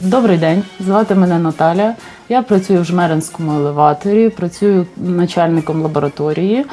Добрий день, звати мене Наталя. Я працюю в Жмеринському елеваторі, працюю начальником лабораторії.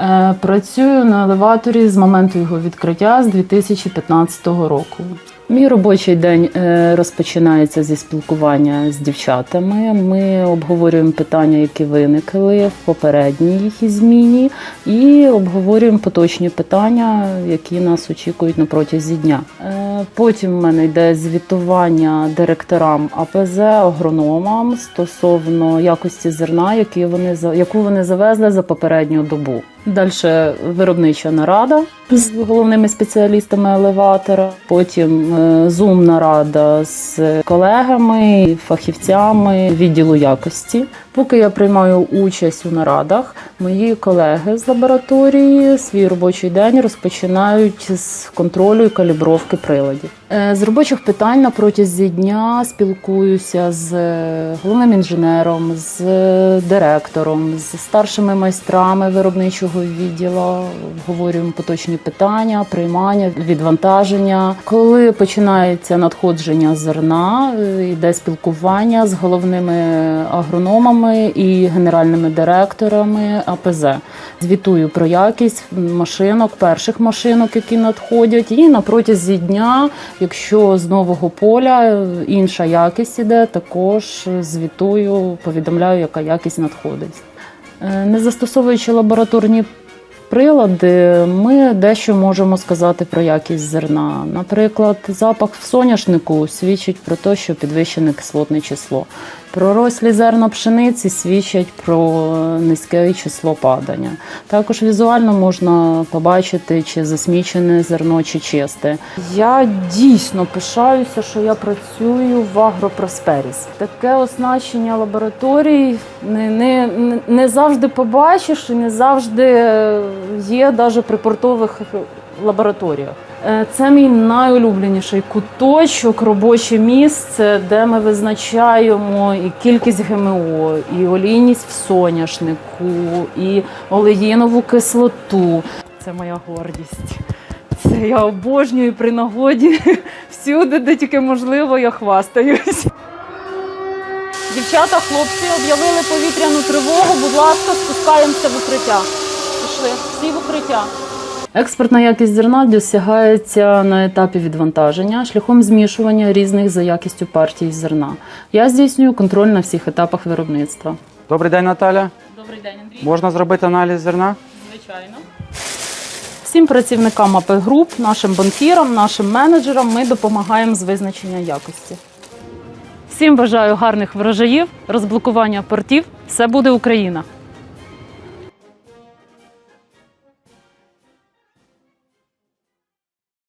Е, Працюю на елеваторі з моменту його відкриття з 2015 року. Мій робочий день е, розпочинається зі спілкування з дівчатами. Ми обговорюємо питання, які виникли в попередній зміні, і обговорюємо поточні питання, які нас очікують на протязі дня. Е, Потім в мене йде звітування директорам АПЗ, агрономам стосовно якості зерна, які вони яку вони завезли за попередню добу. Далі виробнича нарада з головними спеціалістами елеватора. Потім е, зум нарада з колегами, фахівцями відділу якості. Поки я приймаю участь у нарадах, мої колеги з лабораторії свій робочий день розпочинають з контролю і калібровки приладів. Е, З робочих питань на протязі дня спілкуюся з е, головним інженером, з е, директором, з старшими майстрами виробничого відділу. Обговорюємо поточні питання, приймання, відвантаження. Коли починається надходження зерна, е, йде спілкування з головними агрономами і генеральними директорами АПЗ. Звітую про якість машинок, перших машинок, які надходять, і на протязі дня, якщо з нового поля е, інша якість іде, також звітую, повідомляю, яка якість надходить. Е, Не застосовуючи лабораторні прилади, ми дещо можемо сказати про якість зерна. Наприклад, запах в соняшнику свідчить про те, що підвищене кислотне число. Пророслі зерна пшениці свідчать про низьке число падання. Також візуально можна побачити, чи засмічене зерно, чи чисте. Я дійсно пишаюся, що я працюю в Агропросперіс. Таке оснащення лабораторій не, не, не- завжди побачиш і не завжди є навіть при портових лабораторіях. Е, Це мій найулюбленіший куточок, робоче місце, де ми визначаємо і кількість ГМО, і олійність в соняшнику, і олеїнову кислоту. Це моя гордість. Це я обожнюю при нагоді. Всюди, де тільки можливо, я хвастаюсь. Дівчата, хлопці об'явили повітряну тривогу. Будь ласка, спускаємося в укриття. Пішли всі в укриття. Експортна якість зерна досягається на етапі відвантаження шляхом змішування різних за якістю партій зерна. Я здійснюю контроль на всіх етапах виробництва. Добрий день, Наталя. Добрий день, Андрій. Можна зробити аналіз зерна? Звичайно. Всім працівникам АП груп, нашим банкірам, нашим менеджерам ми допомагаємо з визначення якості. Всім бажаю гарних врожаїв, розблокування портів. Все буде Україна!